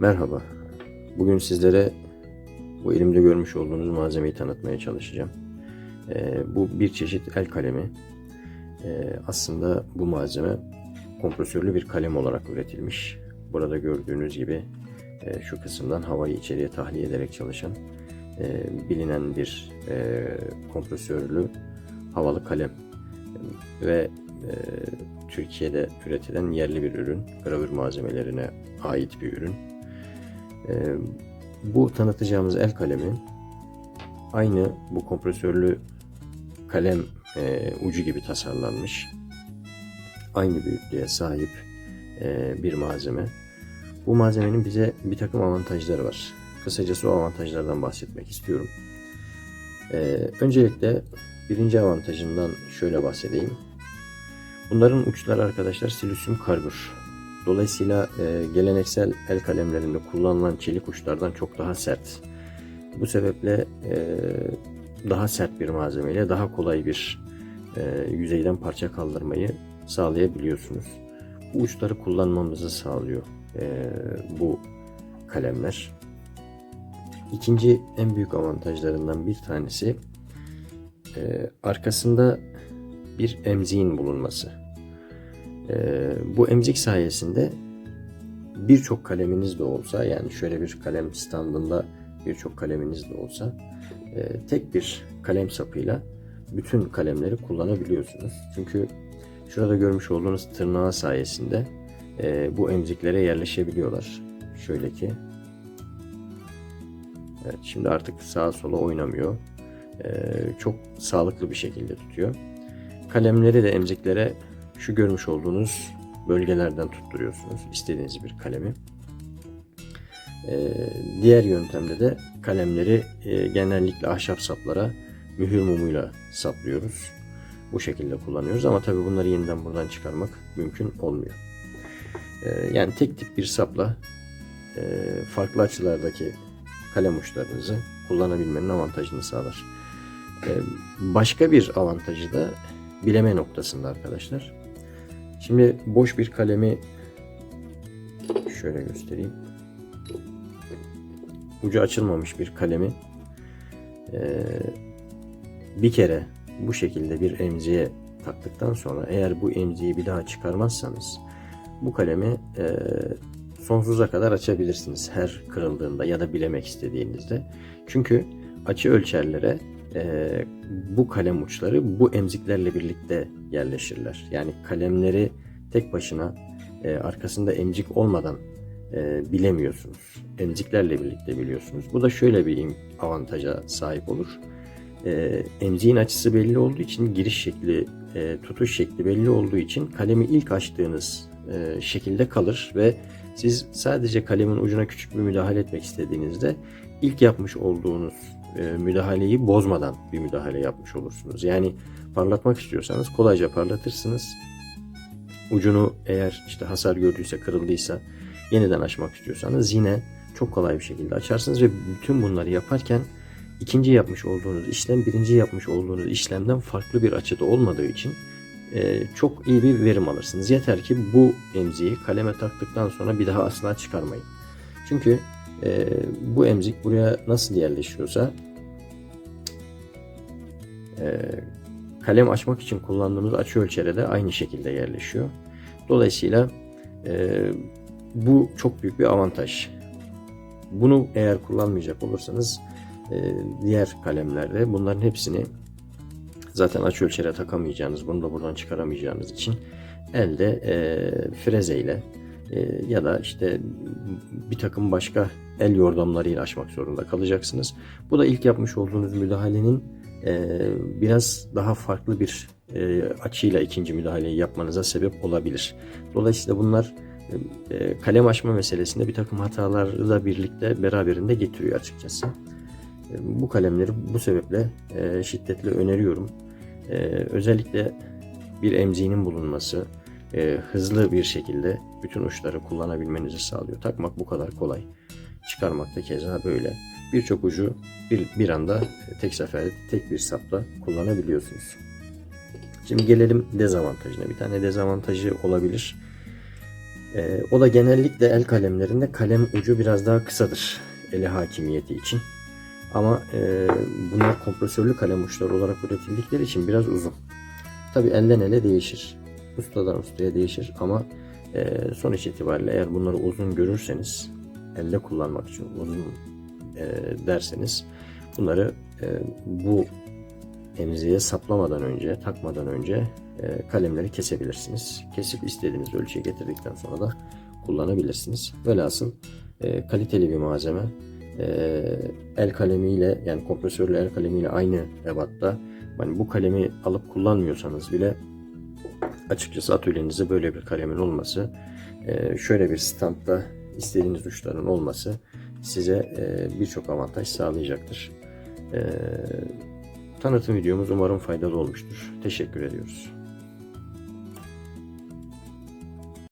Merhaba. Bugün sizlere bu elimde görmüş olduğunuz malzemeyi tanıtmaya çalışacağım. Ee, bu bir çeşit el kalemi. Ee, aslında bu malzeme kompresörlü bir kalem olarak üretilmiş. Burada gördüğünüz gibi e, şu kısımdan havayı içeriye tahliye ederek çalışan e, bilinen bir e, kompresörlü havalı kalem ve e, Türkiye'de üretilen yerli bir ürün, gravür malzemelerine ait bir ürün. E, bu tanıtacağımız el kalemi aynı bu kompresörlü kalem e, ucu gibi tasarlanmış. Aynı büyüklüğe sahip e, bir malzeme. Bu malzemenin bize bir takım avantajları var. Kısacası o avantajlardan bahsetmek istiyorum. E, öncelikle birinci avantajından şöyle bahsedeyim. Bunların uçları arkadaşlar silüsyum karbür. Dolayısıyla e, geleneksel el kalemlerinde kullanılan çelik uçlardan çok daha sert. Bu sebeple e, daha sert bir malzemeyle daha kolay bir e, yüzeyden parça kaldırmayı sağlayabiliyorsunuz. Bu uçları kullanmamızı sağlıyor e, bu kalemler. İkinci en büyük avantajlarından bir tanesi e, arkasında bir emziğin bulunması. E, bu emzik sayesinde birçok kaleminiz de olsa yani şöyle bir kalem standında birçok kaleminiz de olsa e, tek bir kalem sapıyla bütün kalemleri kullanabiliyorsunuz. Çünkü şurada görmüş olduğunuz tırnağı sayesinde e, bu emziklere yerleşebiliyorlar. Şöyle ki Evet, şimdi artık sağa sola oynamıyor. Ee, çok sağlıklı bir şekilde tutuyor. Kalemleri de emziklere şu görmüş olduğunuz bölgelerden tutturuyorsunuz. istediğiniz bir kalemi. Ee, diğer yöntemde de kalemleri e, genellikle ahşap saplara mühür mumuyla saplıyoruz. Bu şekilde kullanıyoruz ama tabii bunları yeniden buradan çıkarmak mümkün olmuyor. Ee, yani tek tip bir sapla e, farklı açılardaki kalem uçlarınızı kullanabilmenin avantajını sağlar. Ee, başka bir avantajı da bileme noktasında arkadaşlar. Şimdi boş bir kalemi şöyle göstereyim. Ucu açılmamış bir kalemi ee, bir kere bu şekilde bir emziğe taktıktan sonra eğer bu emziği bir daha çıkarmazsanız bu kalemi e, sonsuza kadar açabilirsiniz her kırıldığında ya da bilemek istediğinizde. Çünkü açı ölçerlere e, bu kalem uçları bu emziklerle birlikte yerleşirler. Yani kalemleri tek başına e, arkasında emzik olmadan e, bilemiyorsunuz. Emziklerle birlikte biliyorsunuz. Bu da şöyle bir avantaja sahip olur. E, emziğin açısı belli olduğu için giriş şekli, e, tutuş şekli belli olduğu için kalemi ilk açtığınız e, şekilde kalır ve siz sadece kalemin ucuna küçük bir müdahale etmek istediğinizde ilk yapmış olduğunuz e, müdahaleyi bozmadan bir müdahale yapmış olursunuz. Yani parlatmak istiyorsanız kolayca parlatırsınız. Ucunu eğer işte hasar gördüyse, kırıldıysa yeniden açmak istiyorsanız yine çok kolay bir şekilde açarsınız ve bütün bunları yaparken ikinci yapmış olduğunuz işlem birinci yapmış olduğunuz işlemden farklı bir açıda olmadığı için e, çok iyi bir verim alırsınız. Yeter ki bu emziği kaleme taktıktan sonra bir daha asla çıkarmayın. Çünkü e, bu emzik buraya nasıl yerleşiyorsa e, kalem açmak için kullandığımız açı ölçere de aynı şekilde yerleşiyor. Dolayısıyla e, bu çok büyük bir avantaj. Bunu eğer kullanmayacak olursanız e, diğer kalemlerde bunların hepsini zaten açı ölçere takamayacağınız, bunu da buradan çıkaramayacağınız için elde e, frezeyle ya da işte bir takım başka el yordamlarıyla açmak zorunda kalacaksınız. Bu da ilk yapmış olduğunuz müdahalenin e, biraz daha farklı bir e, açıyla ikinci müdahaleyi yapmanıza sebep olabilir. Dolayısıyla bunlar e, kalem açma meselesinde bir takım hatalarla birlikte beraberinde getiriyor açıkçası. E, bu kalemleri bu sebeple e, şiddetle öneriyorum. E, özellikle bir emziğinin bulunması hızlı bir şekilde bütün uçları kullanabilmenizi sağlıyor. Takmak bu kadar kolay. Çıkarmak da keza böyle. Birçok ucu bir, bir anda tek seferde tek bir sapla kullanabiliyorsunuz. Şimdi gelelim dezavantajına. Bir tane dezavantajı olabilir. Ee, o da genellikle el kalemlerinde kalem ucu biraz daha kısadır ele hakimiyeti için. Ama e, bunlar kompresörlü kalem uçları olarak üretildikleri için biraz uzun. Tabi elden ele değişir. Ustadan ustaya değişir ama e, sonuç itibariyle eğer bunları uzun görürseniz elde kullanmak için uzun e, derseniz bunları e, bu emziğe saplamadan önce, takmadan önce e, kalemleri kesebilirsiniz. Kesip istediğiniz ölçüye getirdikten sonra da kullanabilirsiniz. Velhasıl e, kaliteli bir malzeme. E, el kalemiyle yani kompresörlü el kalemiyle aynı ebatta. Yani bu kalemi alıp kullanmıyorsanız bile açıkçası atölyenizde böyle bir kalemin olması, e, şöyle bir standta istediğiniz uçların olması size e, birçok avantaj sağlayacaktır. E, tanıtım videomuz umarım faydalı olmuştur. Teşekkür ediyoruz.